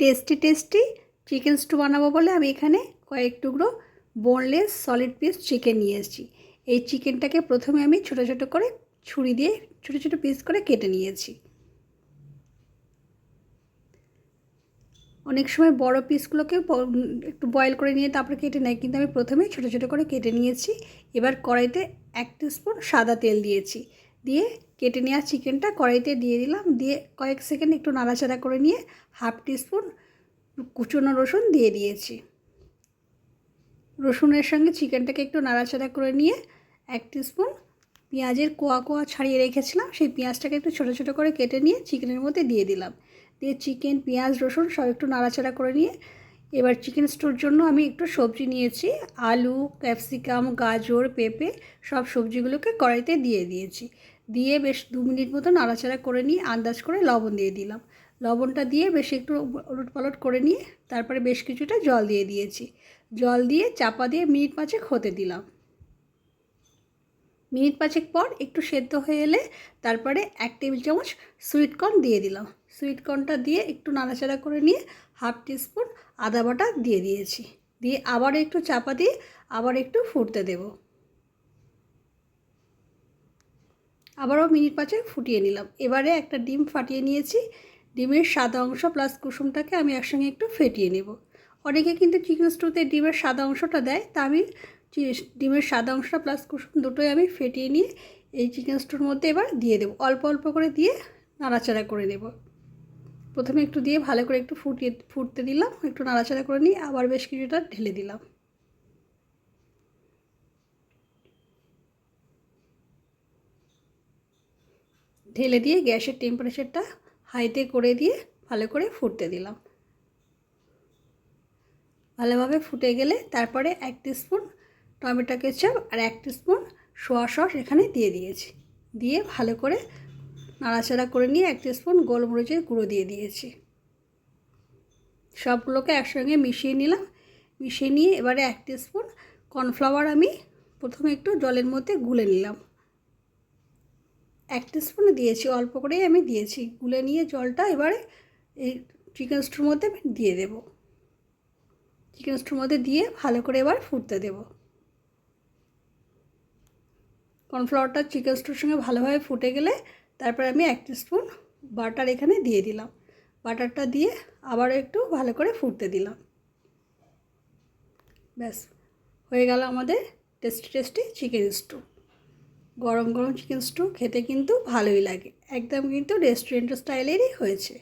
Tasty tasty chicken stew বানাবো বলে আমি এখানে কয়েক টুকরো বোনলেস সলিড পিস চিকেন নিয়ে এসেছি। এই চিকেনটাকে প্রথমে আমি ছোটো ছোটো করে ছুরি দিয়ে ছোটো ছোটো পিস করে কেটে নিয়েছি। অনেক সময় বড় পিসগুলোকে একটু বয়েল করে নিয়ে তারপরে কেটে নেয়, কিন্তু আমি প্রথমে ছোটো ছোটো করে কেটে নিয়েছি। এবার কড়াইতে এক স্পুন সাদা তেল দিয়েছি। দিয়ে কেটে নেওয়া চিকেনটা কড়াইতে দিয়ে দিলাম। দিয়ে কয়েক সেকেন্ড একটু নাড়াচাড়া করে নিয়ে হাফ টিস্পুন কুচনো রসুন দিয়ে দিয়েছি। রসুনের সঙ্গে চিকেনটাকে একটু নাড়াচাড়া করে নিয়ে এক স্পুন পেঁয়াজের কোয়া কোয়া ছাড়িয়ে রেখেছিলাম। সেই পেঁয়াজটাকে একটু ছোটো ছোটো করে কেটে নিয়ে চিকেনের মধ্যে দিয়ে দিলাম। দিয়ে চিকেন, পেঁয়াজ, রসুন সব একটু নাড়াচাড়া করে নিয়ে এবার চিকেন স্টোর জন্য আমি একটু সবজি নিয়েছি, আলু ক্যাপসিকাম গাজর, পেঁপে, সব সবজিগুলোকে কড়াইতে দিয়ে দিয়েছি। দিয়ে বেশ দু মিনিট মতো নাড়াচাড়া করে নিয়ে আন্দাজ করে লবণ দিয়ে দিলাম। লবণটা দিয়ে বেশ একটু উলট পালট করে নিয়ে তারপরে বেশ কিছুটা জল দিয়ে দিয়েছি। জল দিয়ে চাপা দিয়ে মিনিট পাঁচেক হতে দিলাম। মিনিট পাঁচেক পর একটু সেদ্ধ হয়ে এলে তারপরে এক টেবিল চামচ সুইট কর্ন দিয়ে দিলাম। সুইট কর্নটা দিয়ে একটু নাড়াচাড়া করে নিয়ে হাফ টিস্পুন আদা বাটা দিয়ে দিয়েছি। দিয়ে আবার একটু চাপা দিয়ে আবার একটু ফুটতে দেব। আবারও মিনিট পাঁচে ফুটিয়ে নিলাম। এবারে একটা ডিম ফাটিয়ে নিয়েছি। ডিমের সাদা অংশ প্লাস কুসুমটাকে আমি একসঙ্গে একটু ফেটিয়ে নেব। অনেকে কিন্তু চিকেন স্টুতে ডিমের সাদা অংশটা দেয়, তা আমি ডিমের সাদা অংশটা প্লাস কুসুম দুটোই আমি ফেটিয়ে নিয়ে এই চিকেন স্টোর মধ্যে এবার দিয়ে দেবো। অল্প অল্প করে দিয়ে নাড়াচাড়া করে নেব। প্রথমে একটু দিয়ে ভালো করে একটু ফুটিয়ে, ফুটতে দিলাম, একটু নাড়াচাড়া করে নিয়ে আবার বেশ কিছুটা ঢেলে দিলাম। ঢেলে দিয়ে গ্যাসের টেম্পারেচারটা হাইতে করে দিয়ে ভালো করে ফুটতে দিলাম। ভালোভাবে ফুটে গেলে তারপরে এক স্পুন টমেটো কেচাপ আর এক স্পুন সোয়া সস এখানে দিয়ে দিয়েছি। দিয়ে ভালো করে নাড়াচাড়া করে নিয়ে এক টি স্পুন গোলমরিচের গুঁড়ো দিয়ে দিয়েছি। সবগুলোকে একসঙ্গে মিশিয়ে নিলাম। মিশিয়ে নিয়ে এবারে এক স্পুন কর্নফ্লাওয়ার আমি প্রথমে একটু জলের মধ্যে গুলে নিলাম। এক টি স্পুন দিয়েছি, অল্প করেই আমি দিয়েছি। গুলে নিয়ে জলটা এবারে এই চিকেন স্টুর মধ্যে দিয়ে দেব। চিকেন স্টুর মধ্যে দিয়ে ভালো করে এবার ফুটতে দেব। কর্নফ্লাওয়ারটা চিকেন স্টুর সঙ্গে ভালোভাবে ফুটে গেলে তারপর আমি এক স্পুন বাটার এখানে দিয়ে দিলাম। বাটারটা দিয়ে আবার একটু ভালো করে ফুটতে দিলাম। ব্যাস, হয়ে গেল আমাদের টেস্টি টেস্টি চিকেন স্টু। গরম গরম চিকেন স্টু খেতে কিন্তু ভালোই লাগে। একদম কিন্তু রেস্টুরেন্ট স্টাইলেরই হয়েছে।